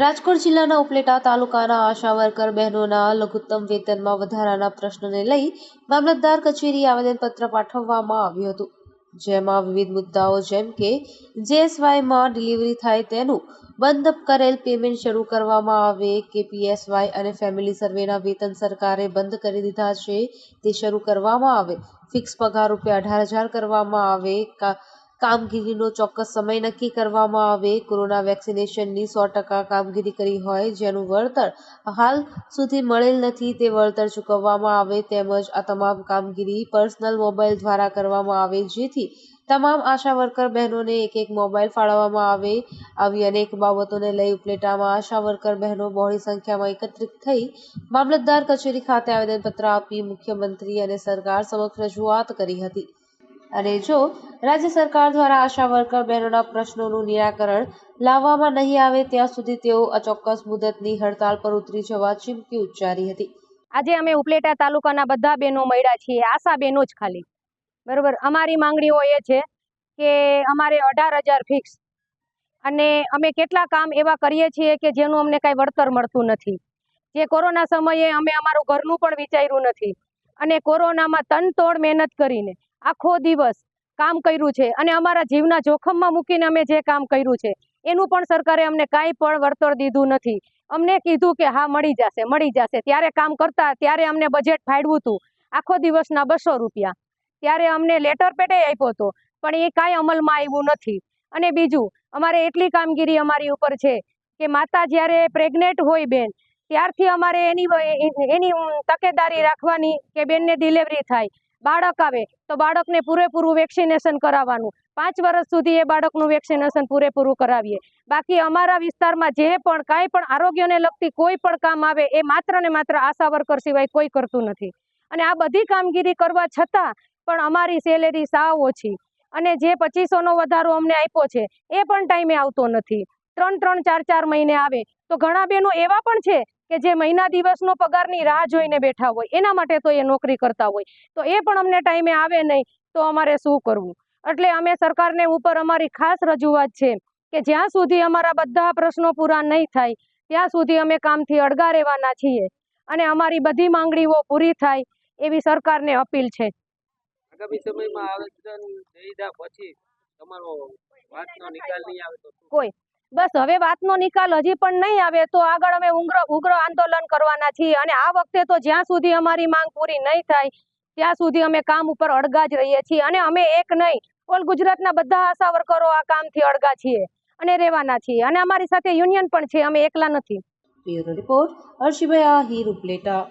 રાજકોટ જિલ્લાના ઉપલેટા તાલુકાના આશા વર્કર બહેનોના લઘુત્તમ વેતનમાં વધારાના પ્રશ્નને લઈ મામલતદાર કચેરી આવેદનપત્ર પાઠવવામાં આવ્યું હતું. જેમાં વિવિધ મુદ્દાઓ જેમ કે જેએસવાયમાં ડિલિવરી થાય તેનું બંધ કરેલ પેમેન્ટ શરૂ કરવામાં આવે કે પીએસવાય અને ફેમિલી સર્વેના વેતન સરકારે બંધ કરી દીધા છે તે શરૂ કરવામાં આવે. ફિક્સ પગાર રૂપિયા અઢાર હજાર કરવામાં આવે કામગીરીનો ચોક્કસ સમય નક્કી કરવામાં આવે. કોરોના વેક્સિનેશનની સો ટકા કામગીરી કરી હોય જેનું વળતર હાલ સુધી મળેલ નથી તે વળતર ચૂકવવામાં આવે તેમજ આ તમામ કામગીરી પર્સનલ મોબાઈલ દ્વારા કરવામાં આવે જેથી તમામ આશા વર્કર બહેનોને એક એક મોબાઈલ ફાળવવામાં આવે. આવી અનેક બાબતોને લઈ ઉપલેટામાં આશા વર્કર બહેનો બહોળી સંખ્યામાં એકત્રિત થઈ મામલતદાર કચેરી ખાતે આવેદનપત્ર આપી મુખ્યમંત્રી અને સરકાર સમક્ષ રજૂઆત કરી હતી. અને જો રાજ્ય સરકાર દ્વારા આશા વર્કર બહેનોના પ્રશ્નોનું નિરાકરણ લાવવામાં નહીં આવે ત્યાં સુધી તેઓ અચોક્કસ મુદતની હડતાલ પર ઉતરી જવા ચીમકી ઉચ્ચારી હતી. આજે અમે ઉપલેટા તાલુકાના બધા બહેનો મળ્યા છીએ, આશા બહેનો જ ખાલી. બરોબર? અમારી માંગણીઓ એ છે કે અમારે અઢાર હજાર ફિક્સ અને અમે કેટલા કામ એવા કરીએ છીએ કે જેનું અમને કાંઈ વળતર મળતું નથી. જે કોરોના સમયે અમે અમારું ઘરનું પણ વિચાર્યું નથી. અને કોરોનામાં તનતોડ મહેનત કરીને આખો દિવસ કામ કર્યું છે અને અમારા જીવના જોખમમાં મૂકીને અમે જે કામ કર્યું છે, એનું પણ સરકારે અમને કાંઈ પણ વળતર દીધું નથી. અમને કીધું કે હા, મળી જશે મળી જશે. ત્યારે કામ કરતા, ત્યારે અમને બજેટ ફાડવું હતું. આખો દિવસના બસો રૂપિયા. ત્યારે અમને લેટર પેટે આપ્યો હતો, પણ એ કાંઈ અમલમાં આવ્યું નથી. અને બીજું, અમારે એટલી કામગીરી અમારી ઉપર છે કે માતા જ્યારે પ્રેગ્નેન્ટ હોય બેન, ત્યારથી અમારે એની એની તકેદારી રાખવાની કે બેનને ડિલિવરી થાય. બાળક આવે તો બાળકને પૂરેપૂરું વેક્સિનેશન કરાવવાનું. પાંચ વર્ષ સુધી એ બાળકનું વેક્સિનેશન પૂરેપૂરું કરાવીએ. બાકી અમારા વિસ્તારમાં જે પણ કાંઈ પણ આરોગ્યને લગતી કોઈ પણ કામ આવે એ માત્ર ને માત્ર આશા વર્કર સિવાય કોઈ કરતું નથી. અને આ બધી કામગીરી કરવા છતાં પણ અમારી સેલેરી સાવ ઓછી. અને જે પચીસોનો વધારો અમને આપ્યો છે, એ પણ ટાઈમે આવતો નથી. ત્રણ ત્રણ ચાર ચાર મહિને આવે. તો ઘણા બહેનો એવા પણ છે કે જે મહિના દિવસનો પગારની રાહ જોઈને બેઠા હોય. એના માટે તો એ નોકરી કરતા હોય. તો એ પણ અમને ટાઈમે આવે નહીં તો અમારે શું કરવું? એટલે અમે સરકારને ઉપર અમારી ખાસ રજૂઆત છે કે જ્યાં સુધી અમારા બધા પ્રશ્નો પૂરા નહીં થાય ત્યાં સુધી અમે કામથી અળગા રહેવાના છીએ અને અમારી બધી માંગણીઓ પૂરી થાય એવી સરકારને અપીલ છે. આગામી સમયમાં આવેદન પછી તમારો વાતનો નિકાલ નહીં આવે તો કોઈ બસ હવે વાતનો નિકાલ હજી પણ નહીં આવે તો આગળ અમે ઉગ્ર ઉગ્ર આંદોલન કરવાના છીએ. અને આ વખતે તો જ્યાં સુધી અમારી માંગ પૂરી નહીં થાય, ત્યાં સુધી અમે કામ ઉપર અડગા જ રહીએ છીએ. અને અમે એક નહીં, ઓલ ગુજરાતના બધા આશા વર્કરો આ કામથી અડગા છીએ અને રહેવાના છીએ. અને અમારી સાથે યુનિયન પણ છે, અમે એકલા નથી. રિપોર્ટ, હર્ષિભાઈ આહિર ઉપલેટા.